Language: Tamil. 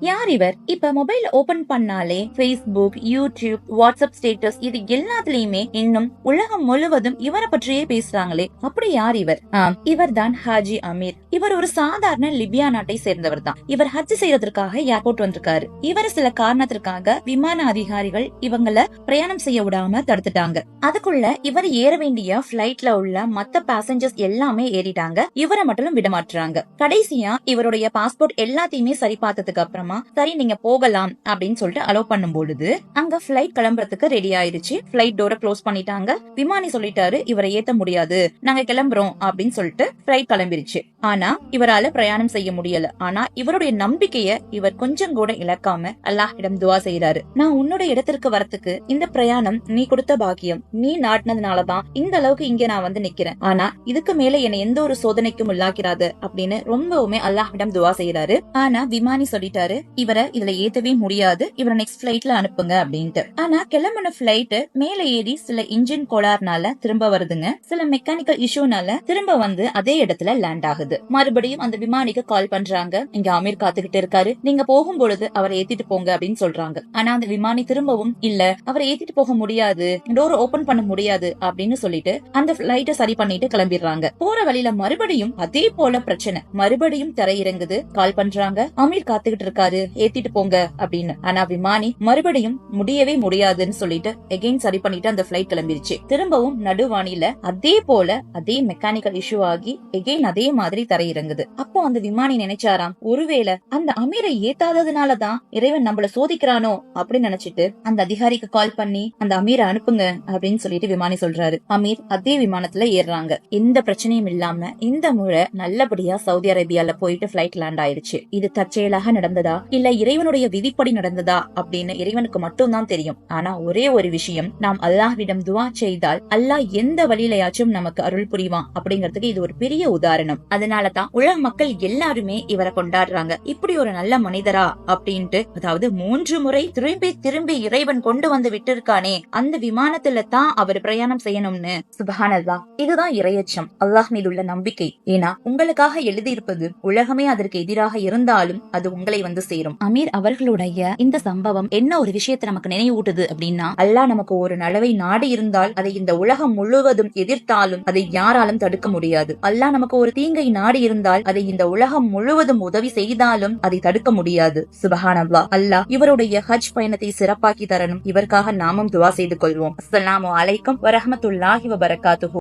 யார் இவர்? இப்ப மொபைல் ஓபன் பண்ணாலே பேஸ்புக் யூடியூப் வாட்ஸ்அப் ஸ்டேட்டஸ் இது எல்லாத்துலயுமே இன்னும் உலகம் முழுவதும் இவரை பற்றியே பேசுறாங்களே. அப்படி யார் இவர்? ஆம் இவர் தான் ஹாஜி அமீர். இவர் ஒரு சாதாரண லிபியா நாட்டை சேர்ந்தவர் தான். இவர் ஹஜ் செய்யறதுக்காக ஏர்போர்ட் வந்திருக்காரு. இவர் சில காரணத்திற்காக விமான அதிகாரிகள் இவங்கள பிரயாணம் செய்ய விடாம தடுத்துட்டாங்க. அதுக்குள்ள இவர் ஏற வேண்டிய பிளைட்ல உள்ள மத்த பேசஞ்சர்ஸ் எல்லாமே ஏறிட்டாங்க. இவரை மட்டும் விட மாட்டுறாங்க கடைசியா இவருடைய பாஸ்போர்ட் எல்லாத்தையுமே சரி பார்த்ததுக்கு அப்புறமா சரி நீங்க போகலாம் அப்படின்னு சொல்லிட்டு அலோவ் பண்ணும் பொழுது அங்க பிளைட் கிளம்புறதுக்கு ரெடி ஆயிருச்சு. பிளைட் டோரை க்ளோஸ் பண்ணிட்டாங்க. விமானி சொல்லிட்டாரு இவரை ஏத்த முடியாது. நாங்க கிளம்புறோம் அப்படின்னு சொல்லிட்டு பிளைட் கிளம்பிருச்சு. ஆனா இவரால பிரயாணம் செய்ய முடியல. ஆனா இவருடைய நம்பிக்கைய இவர் கொஞ்சம் கூட இழக்காம அல்லாஹ்விடம் துவா செய்யறாரு நான் உன்னோட இடத்திற்கு வரத்துக்கு இந்த பிரயாணம் நீ கொடுத்த பாக்கியம். நீ நாட்டினதுனாலதான் இந்த அளவுக்கு இங்க நான் வந்து நிக்கிறேன். ஆனா இதுக்கு மேல என்னை எந்த ஒரு சோதனைக்கும் உள்ளாக்கிறாது அப்படின்னு ரொம்பவுமே அல்லாஹ்விடம் துவா செய்யறாரு ஆனா விமானி சொல்லிட்டாரு இவரை இதுல ஏத்தவே முடியாது. இவரை நெக்ஸ்ட் பிளைட்ல அனுப்புங்க அப்படின்ட்டு. ஆனா கிளம்புன பிளைட் மேல ஏறி சில இன்ஜின் கோளாறுனால திரும்ப வருதுங்க. சில மெக்கானிக்கல் இஷ்யூனால திரும்ப வந்து அதே இடத்துல லேண்ட் ஆகுது. மறுபடியும் அந்த விமானிக்கு கால் பண்றாங்க. இங்க அமீர் காத்துக்கிட்டு இருக்காரு. நீங்க போகும் பொழுது அவரை ஏத்திட்டு போங்க அப்படின்னு சொல்றாங்க. ஆனா அந்த விமானி திரும்பவும் இல்ல அவரை ஏத்திட்டு போக முடியாது. டோர் ஓபன் பண்ண முடியாது அப்படின்னு சொல்லிட்டு அந்த பிளைட்ட சரி பண்ணிட்டு கிளம்பிடுறாங்க. போற வழியில மறுபடியும் அதே போல பிரச்சனை. மறுபடியும் தரையிறங்குது. கால் பண்றாங்க. அமீர் காத்துக்கிட்டு இருக்காரு. ஏத்திட்டு போங்க அப்படின்னு. ஆனா விமானி மறுபடியும் முடியவே முடியாதுன்னு சொல்லிட்டு எகைன் சரி பண்ணிட்டு அந்த பிளைட் கிளம்பிருச்சு. திரும்பவும் நடுவானில அதே போல அதே மெக்கானிக்கல் இஷ்யூ ஆகி எகைன் அதே மாதிரி தரையிறங்குது அப்போ அந்த விமானி நினைச்சாராம் ஒருவேளை அந்த அமீரை ஏத்தாததுனாலதான் இறைவன் நம்மள சோதிக்கிறானோ அப்படின்னு நினைச்சிட்டு அந்த அதிகாரிக்கு கால் பண்ணி அந்த அமீரை அனுப்புங்க அப்படின்னு சொல்லிட்டு விமானி சொல்றாரு. அமீர் அதே விமானத்துல ஏறுறாங்க. எந்த பிரச்சனையும் இல்லாம இந்த முறை நல்லபடியா சவுதி அரேபியால போயிட்டு பிளைட் லேண்ட் ஆயிருச்சு. இது தற்செயலாக நடந்ததா? இல்ல இறைவனுடைய விதிப்படி நடந்ததா அப்படின்னு இறைவனுக்கு மட்டும்தான் தெரியும். ஆனா ஒரே ஒரு விஷயம் நாம் அல்லாஹ்விடம் துவா செய்தால் அல்லாஹ் எந்த வழியிலையாச்சும் நமக்கு அருள் புரிவான் அப்படிங்கறதுக்கு இது ஒரு பெரிய உதாரணம். அதனாலதான் உலக மக்கள் எல்லாருமே இவரை கொண்டாடுறாங்க. இப்படி ஒரு நல்ல மனிதரா அப்படின்ட்டு அதாவது மூன்று முறை திரும்பி திரும்பி இறைவன் கொண்டு வந்து விட்டிருக்கானே அந்த விமானத்துல தான் அவர் பிரயாணம் செய்யணும்னு. சுபஹானல்லா இதுதான் இரையச்சம் அல்லாஹ் மீது உள்ள நம்பிக்கை. ஏன்னா உங்களுக்காக எழுதியிருப்பது உலகமே அதற்கு எதிராக இருந்தாலும் அது உங்களை வந்து சேரும். அமீர் அவர்களுடைய இந்த சம்பவம் என்ன ஒரு விஷயத்தை நமக்கு நினைவூட்டுது அப்படின்னா அல்லாஹ் நமக்கு ஒரு நலவை நாடு இருந்தால் அதை இந்த உலகம் முழுவதும் எதிர்த்தாலும் அதை யாராலும் தடுக்க முடியாது. அல்லாஹ் நமக்கு ஒரு தீங்கை நாடு இருந்தால் அதை இந்த உலகம் முழுவதும் உதவி செய்தாலும் அதை தடுக்க முடியாது. சுபஹானல்லா அல்லாஹ் இவருடைய ஹஜ் பயணத்தை சிறப்பாக்கி தரணும். இவருக்காக நாமும் துவா செய்து கொள்வோம். அஸ்லாம் வலைக்கம் வரமத்துல்லாஹி வபரகாத்துஹு.